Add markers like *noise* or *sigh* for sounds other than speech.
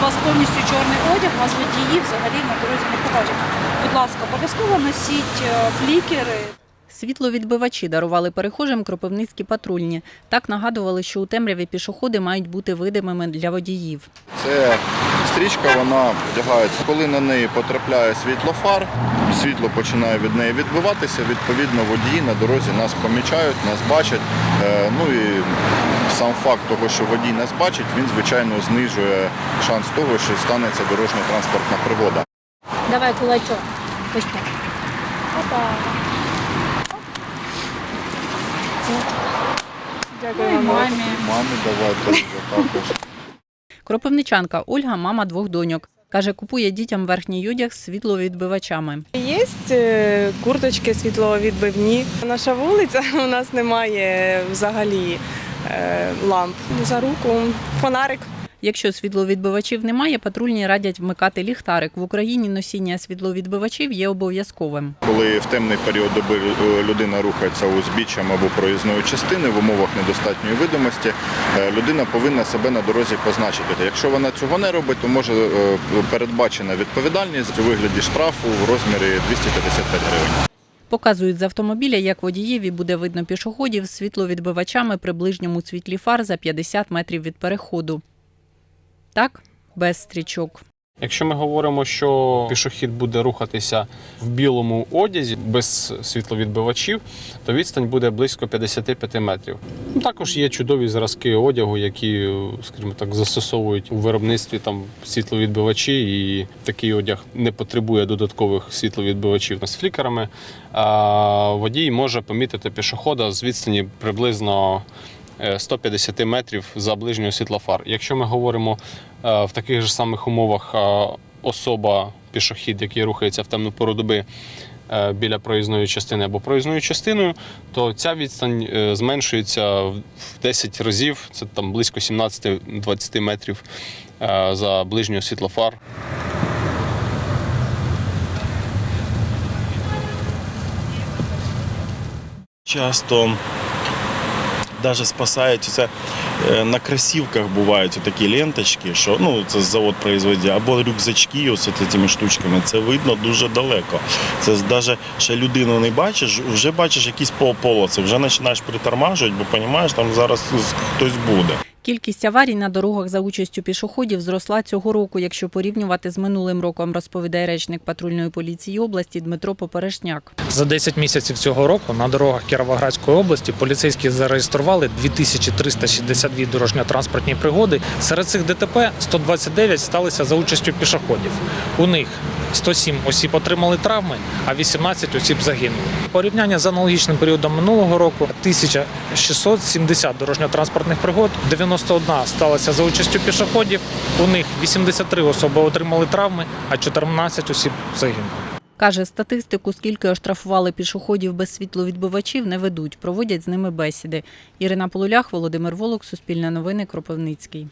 у вас повністю чорний одяг, вас водії взагалі на дорозі не побачать. Будь ласка, обов'язково носіть е, флікери. Світловідбивачі дарували перехожим кропивницькі патрульні. Так нагадували, що у темряві пішоходи мають бути видимими для водіїв. Це стрічка, вона одягається. Коли на неї потрапляє світло фар, світло починає від неї відбиватися. Відповідно, водії на дорозі нас помічають, нас бачать. Е, Ну і сам факт того, що водій нас бачить, він звичайно знижує шанс того, що станеться дорожньо-транспортна пригода. Давай кулачок. Ось так. Опа. Ой, мамі. Мамі давайте також. Кропивничанка Ольга мама двох доньок. Каже, купує дітям верхній одяг з світловідбивачами. Є е, курточки світловідбивні. Наша вулиця *laughs* у нас немає взагалі ламп. За руку фонарик. Якщо світловідбивачів немає, патрульні радять вмикати ліхтарик. В Україні носіння світловідбивачів є обов'язковим. Коли в темний період доби е, людина рухається узбіччям або проїзною частини в умовах недостатньої видимості, е, людина повинна себе на дорозі позначити. Якщо вона цього не робить, то може е, передбачена відповідальність у вигляді штрафу в розмірі 255 гривень. Показують з автомобіля, як водієві буде видно пішоходів з світловідбивачами при ближньому світлі фар за 50 метрів від переходу. Так, без стрічок. Якщо ми говоримо, що пішохід буде рухатися в білому одязі без світловідбивачів, то відстань буде близько 55 метрів. Також є чудові зразки одягу, які, скажімо так, застосовують у виробництві там світловідбивачі, і такий одяг не потребує додаткових світловідбивачів з флікерами. А водій може помітити пішохода з відстані приблизно 150 метрів за ближнього світла фар. Якщо ми говоримо е, в таких же самих умовах е, особа, пішохід, який рухається в темну пору доби е, біля проїзної частини або проїзною частиною, то ця відстань е, зменшується в 10 разів, це там близько 17-20 метрів е, за ближнього світла фар. часто даже спасають це е, на кросівках бувають такі ленточки, що ну це завод производить, або рюкзачки ось цими штучками. Це видно дуже далеко. Це навіть ще людину не бачиш, вже бачиш якісь пол- полоси, вже починаєш притормажувати, бо розумієш, там зараз хтось буде. Кількість аварій на дорогах за участю пішоходів зросла цього року, якщо порівнювати з минулим роком, розповідає речник патрульної поліції області Дмитро Поперешняк. За 10 місяців цього року на дорогах Кіровоградської області поліцейські зареєстрували 2362 дорожньо-транспортні пригоди. Серед цих ДТП 129 сталися за участю пішоходів. У них 107 осіб отримали травми, а 18 осіб загинули. Порівняння з аналогічним періодом минулого року 1670 дорожньо-транспортних пригод, 91 сталося за участю пішоходів. У них 83 особи отримали травми, а 14 осіб загинули. Каже, статистику, скільки оштрафували пішоходів без світловідбивачів, не ведуть, проводять з ними бесіди. Ірина Полулях, Володимир Волок, Суспільне новини, Кропивницький.